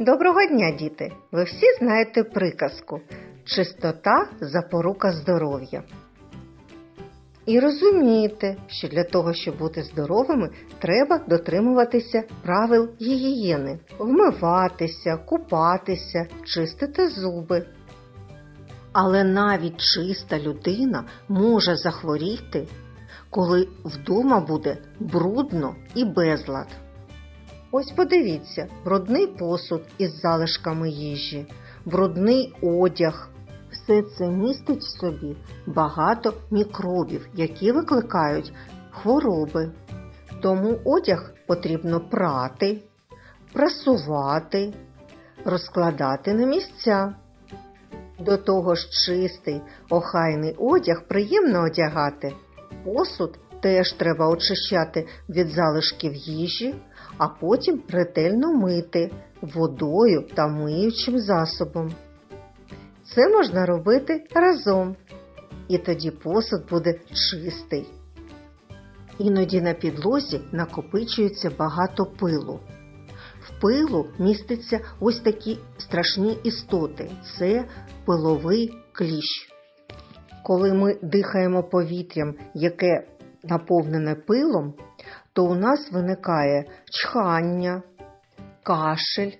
Доброго дня, діти! Ви всі знаєте приказку Чистота запорука здоров'я. І розумієте, що для того, щоб бути здоровими, треба дотримуватися правил гігієни, вмиватися, купатися, чистити зуби. Але навіть чиста людина може захворіти, коли вдома буде брудно і безлад. Ось подивіться, брудний посуд із залишками їжі, брудний одяг. Все це містить в собі багато мікробів, які викликають хвороби. Тому одяг потрібно прати, прасувати, розкладати на місця. До того ж чистий, охайний одяг приємно одягати. Посуд теж треба очищати від залишків їжі, а потім ретельно мити водою та миючим засобом. Це можна робити разом, і тоді посуд буде чистий. Іноді на підлозі накопичується багато пилу. В пилу містяться ось такі страшні істоти це пиловий кліщ. Коли ми дихаємо повітрям, яке наповнене пилом, то у нас виникає чхання, кашель,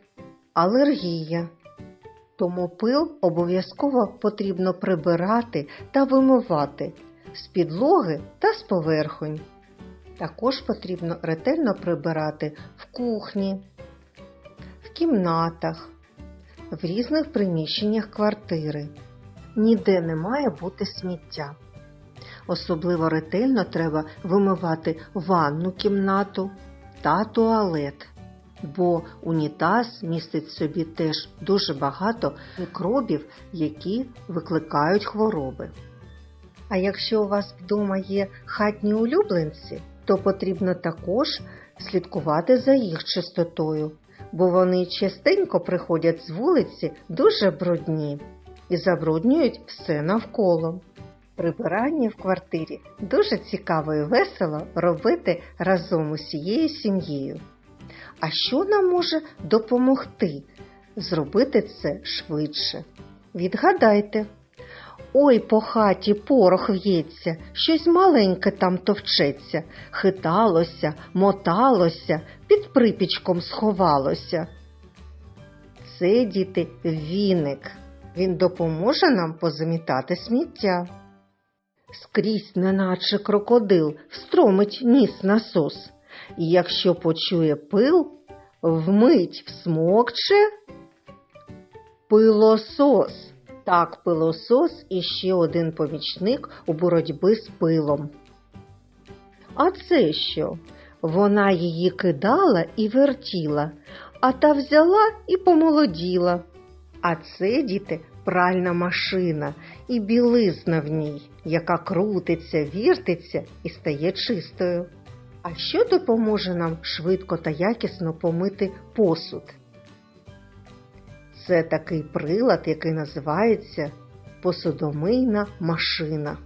алергія. Тому пил обов'язково потрібно прибирати та вимивати з підлоги та з поверхонь. Також потрібно ретельно прибирати в кухні, в кімнатах, в різних приміщеннях квартири. Ніде не має бути сміття. Особливо ретельно треба вимивати ванну кімнату та туалет, бо унітаз містить в собі теж дуже багато мікробів, які викликають хвороби. А якщо у вас вдома є хатні улюбленці, то потрібно також слідкувати за їх чистотою, бо вони частенько приходять з вулиці дуже брудні і забруднюють все навколо. Прибирання в квартирі дуже цікаво і весело робити разом усією сім'єю. А що нам може допомогти зробити це швидше? Відгадайте. Ой, по хаті порох в'ється, щось маленьке там товчеться, хиталося, моталося, під припічком сховалося. Це, діти, віник. Він допоможе нам позамітати сміття. Скрізь, неначе крокодил, встромить ніс насос, і якщо почує пил, вмить всмокче пилосос. Так, пилосос і ще один помічник у боротьби з пилом. А це що? Вона її кидала і вертіла, а та взяла і помолоділа. А це, діти, пральна машина і білизна в ній, яка крутиться, віртиться і стає чистою. А що допоможе нам швидко та якісно помити посуд? Це такий прилад, який називається посудомийна машина.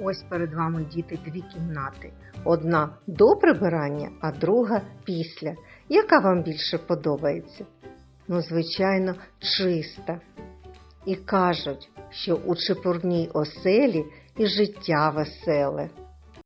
Ось перед вами діти дві кімнати. Одна до прибирання, а друга після. Яка вам більше подобається? Ну, звичайно, чиста. І кажуть, що у чепурній оселі і життя веселе.